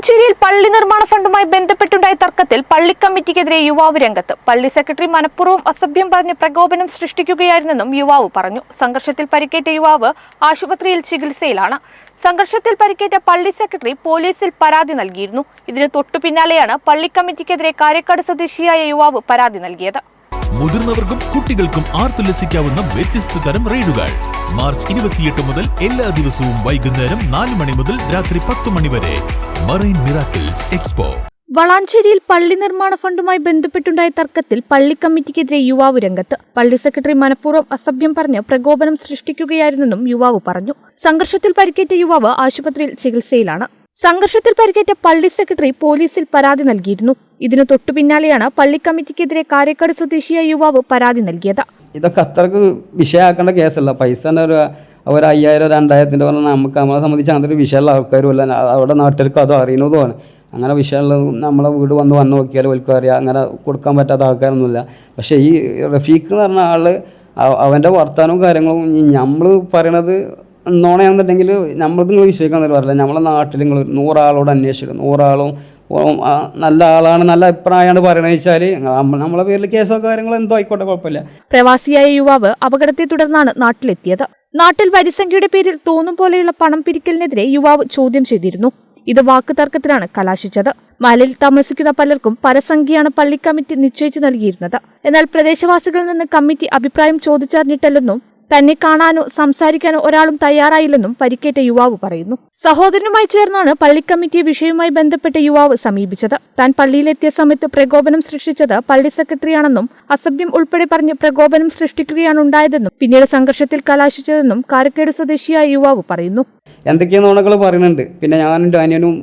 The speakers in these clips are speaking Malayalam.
വളാഞ്ചേരിയിൽ പള്ളി നിർമ്മാണ ഫണ്ടുമായി ബന്ധപ്പെട്ടുണ്ടായ തർക്കത്തിൽ പള്ളി കമ്മിറ്റിക്കെതിരെ യുവാവ് രംഗത്ത്. പള്ളി സെക്രട്ടറി മനഃപൂർവം അസഭ്യം പറഞ്ഞ് പ്രകോപനം സൃഷ്ടിക്കുകയായിരുന്നെന്നും യുവാവ് പറഞ്ഞു. സംഘർഷത്തിൽ പരിക്കേറ്റ യുവാവ് ആശുപത്രിയിൽ ചികിത്സയിലാണ്. സംഘർഷത്തിൽ പരിക്കേറ്റ പള്ളി സെക്രട്ടറി പോലീസിൽ പരാതി നൽകിയിരുന്നു. ഇതിന് തൊട്ടു പിന്നാലെയാണ് പള്ളി കമ്മിറ്റിക്കെതിരെ കാരക്കാട് സ്വദേശിയായ യുവാവ് പരാതി നൽകിയത്. മുതിർന്നവർക്കും കുട്ടികൾക്കും ആർത്തുല്ലസിക്കാവുന്ന വ്യത്യസ്ത തരം റൈഡുകൾ. മാർച്ച് ഇരുപത്തിയെട്ട് മുതൽ എല്ലാ ദിവസവും വൈകുന്നേരം നാല് മണി മുതൽ രാത്രി പത്ത് മണി വരെ. Marine miracles expo. വളാഞ്ചേരിയിൽ പള്ളി നിർമ്മാണ ഫണ്ടുമായി ബന്ധപ്പെട്ടുണ്ടായ തർക്കത്തിൽ പള്ളി കമ്മിറ്റിക്കെതിരെ യുവാവ് രംഗത്ത്. പള്ളി സെക്രട്ടറി മനഃപൂർവം അസഭ്യം പറഞ്ഞ് പ്രകോപനം സൃഷ്ടിക്കുകയായിരുന്നെന്നും യുവാവ് പറഞ്ഞു. സംഘർഷത്തിൽ പരിക്കേറ്റ യുവാവ് ആശുപത്രിയിൽ ചികിത്സയിൽ,ാണ് സംഘർഷത്തിൽ പരിക്കേറ്റ പള്ളി സെക്രട്ടറി പോലീസിൽ പരാതി നൽകിയിരുന്നു. ഇതിനു തൊട്ടു പിന്നാലെയാണ് പള്ളി കമ്മിറ്റിക്കെതിരെ കാരക്കാട് സ്വദേശിയായ യുവാവ് പരാതി നൽകിയത്. ഇതൊക്കെ അത്രയ്ക്ക് വിഷയമാക്കേണ്ട കേസല്ല. പൈസ ഒരു അയ്യായിരം രണ്ടായിരത്തിന്റെ പറഞ്ഞാൽ നമുക്ക് നമ്മളെ സംബന്ധിച്ച് അങ്ങനത്തെ ഒരു വിഷയമുള്ള ആൾക്കാരും അല്ല അവിടെ നാട്ടുകാർക്ക് അതും അറിയുന്നതുമാണ് അങ്ങനെ വിഷയമുള്ളത് നമ്മളെ വീട് വന്ന് വന്ന് നോക്കിയാൽ വലിക്കും അറിയാം. അങ്ങനെ കൊടുക്കാൻ പറ്റാത്ത ആൾക്കാരൊന്നുമില്ല. പക്ഷേ ഈ റഫീഖ് എന്ന് പറഞ്ഞ ആൾ അവന്റെ വർത്തമാനവും കാര്യങ്ങളും നമ്മൾ പറയണത് നോണയാണെന്നുണ്ടെങ്കിൽ നമ്മൾ നിങ്ങൾ വിശ്വസിക്കാൻ പറയില്ല നമ്മളെ നാട്ടിൽ നിങ്ങൾ നൂറാളോട് അന്വേഷിക്കും നൂറാളും നല്ല ആളാണ് നല്ല അഭിപ്രായമാണ് പറയണത് വെച്ചാൽ നമ്മളെ പേരിൽ കേസോ കാര്യങ്ങളോ എന്തോ ആയിക്കോട്ടെ കുഴപ്പമില്ല. പ്രവാസിയായ യുവാവ് അപകടത്തെ തുടർന്നാണ് നാട്ടിലെത്തിയത്. നാട്ടിൽ വരിസംഖ്യയുടെ പേരിൽ തോന്നും പോലെയുള്ള പണം പിരിക്കലിനെതിരെ യുവാവ് ചോദ്യം ചെയ്തിരുന്നു. ഇത് വാക്കു തർക്കത്തിലാണ് കലാശിച്ചത്. മലയിൽ താമസിക്കുന്ന പലർക്കും പരസംഖ്യയാണ് പള്ളി കമ്മിറ്റി നിശ്ചയിച്ചു നൽകിയിരുന്നത്. എന്നാൽ പ്രദേശവാസികളിൽ നിന്ന് കമ്മിറ്റി അഭിപ്രായം ചോദിച്ചറിഞ്ഞിട്ടില്ലെന്നും തന്നെ കാണാനോ സംസാരിക്കാനോ ഒരാളും തയ്യാറായില്ലെന്നും പരിക്കേറ്റ യുവാവ് പറയുന്നു. സഹോദരനുമായി ചേർന്നാണ് പള്ളി കമ്മിറ്റി വിഷയവുമായി ബന്ധപ്പെട്ട യുവാവ് സമീപിച്ചത്. താൻ പള്ളിയിലെത്തിയ സമയത്ത് പ്രകോപനം സൃഷ്ടിച്ചത് പള്ളി സെക്രട്ടറിയാണെന്നും അസഭ്യം ഉൾപ്പെടെ പറഞ്ഞ് പ്രകോപനം സൃഷ്ടിക്കുകയാണ് ഉണ്ടായതെന്നും പിന്നീട് സംഘർഷത്തിൽ കലാശിച്ചതെന്നും കാരക്കേട് സ്വദേശിയായ യുവാവ് പറയുന്നു. എന്തൊക്കെയോ നുണകൾ പറയുന്നുണ്ട്. പിന്നെ എന്റെ അനിയനും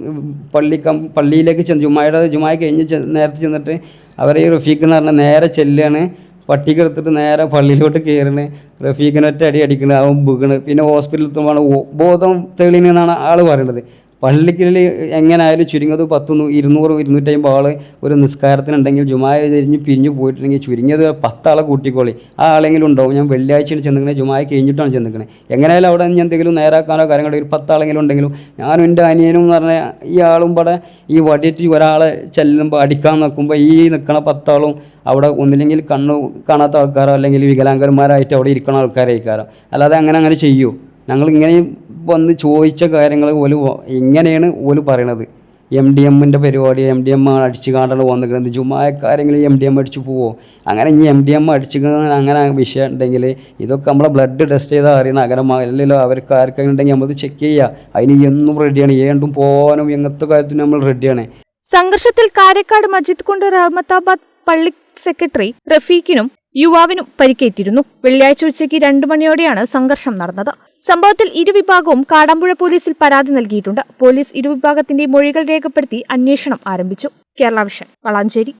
പള്ളി പള്ളിയിലേക്ക് ചെന്ന് ജുമായുടെ ജുമായ കഴിഞ്ഞ് നേരത്തെ ചെന്നിട്ട് അവരെ ഈ റഫീഖ് എന്ന് പറഞ്ഞാൽ നേരെ ചെല്ലുകയാണ് പട്ടിക എടുത്തിട്ട് നേരെ പള്ളിയിലോട്ട് കയറണ് റഫീഖിനൊറ്റ അടി അടിക്കണ് അവൻ ബുഗണ് പിന്നെ ഹോസ്പിറ്റലിൽ എത്തുമ്പോൾ ബോധം തെളിഞ്ഞെന്നാണ് ആൾ പറയുന്നത് പള്ളിക്കൽ എങ്ങനെയായാലും ചുരുങ്ങിയത് പത്ത് നൂ- ഇരുന്നൂറ് ഇരുന്നൂറ്റമ്പത് ആൾ ഒരു നിസ്കാരത്തിനുണ്ടെങ്കിൽ ജുമായ തിരിഞ്ഞ് പിരിഞ്ഞു പോയിട്ടുണ്ടെങ്കിൽ ചുരുങ്ങിയത് പത്താളെ കൂട്ടിക്കോളി. ആ ആളെങ്കിലും ഉണ്ടാവും. ഞാൻ വെള്ളിയാഴ്ചയാണ് ചെന്നിക്കണേ ജുമായ കഴിഞ്ഞിട്ടാണ് ചെന്നിക്കണേ. എങ്ങനെയായാലും അവിടെ ഞാൻ എന്തെങ്കിലും നേരാക്കാനോ കാര്യങ്ങളോ ഒരു പത്താളെങ്കിലും ഉണ്ടെങ്കിലും ഞാനും എന്റെ അനിയനും എന്ന് പറഞ്ഞാൽ ഈ ആളും ഇവിടെ ഈ വടിയേറ്റ് ഒരാളെ ചെല്ലുമ്പോൾ അടിക്കാൻ നോക്കുമ്പോൾ ഈ നിൽക്കണ പത്താളും അവിടെ ഒന്നില്ലെങ്കിൽ കണ്ണു കാണാത്ത ആൾക്കാരോ അല്ലെങ്കിൽ വികലാംഗന്മാരായിട്ട് അവിടെ ഇരിക്കണ ആൾക്കാരായിക്കാരോ. അല്ലാതെ അങ്ങനെ അങ്ങനെ ചെയ്യൂ. ഞങ്ങൾ ഇങ്ങനെയും വന്ന് ചോദിച്ച കാര്യങ്ങൾ ഓൽ എങ്ങനെയാണ് ഓൽ പറയണത്. എം ഡി എമ്മിന്റെ പരിപാടി എം ഡി എം അടിച്ച് കാണ്ടാണ് വന്നിരിക്കുന്നത് ജുമായക്കാരെങ്കിലും എം ഡി എം അടിച്ചു പോവോ? അങ്ങനെ ഇനി എം ഡി എം അടിച്ച് അങ്ങനെ വിഷയം ഉണ്ടെങ്കിൽ ഇതൊക്കെ നമ്മളെ ബ്ലഡ് ടെസ്റ്റ് ചെയ്താൽ അറിയണം അങ്ങനെ അല്ലല്ലോ അവർക്ക് ആർക്കെങ്കിലും ഉണ്ടെങ്കിൽ നമ്മൾ ചെക്ക് ചെയ്യുക അതിന് എന്നും റെഡിയാണ് ഏണ്ടും പോകാനും എങ്ങനത്തെ കാര്യത്തിനും നമ്മൾ റെഡിയാണ് സംഘർഷത്തിൽ കാരക്കാട് മജിദ് കൊണ്ട് റഹ്മത്താബാദ് പള്ളി സെക്രട്ടറി റഫീഖിനും യുവാവിനും പരിക്കേറ്റിരുന്നു. വെള്ളിയാഴ്ച ഉച്ചയ്ക്ക് രണ്ടു മണിയോടെയാണ് സംഘർഷം നടന്നത്. സംഭവത്തിൽ ഇരുവിഭാഗവും കാടമ്പുഴ പോലീസിൽ പരാതി നൽകിയിട്ടുണ്ട്. പോലീസ് ഇരുവിഭാഗത്തിന്റെ മൊഴികൾ രേഖപ്പെടുത്തി അന്വേഷണം ആരംഭിച്ചു. കേരള വിഷൻ വളാഞ്ചേരി.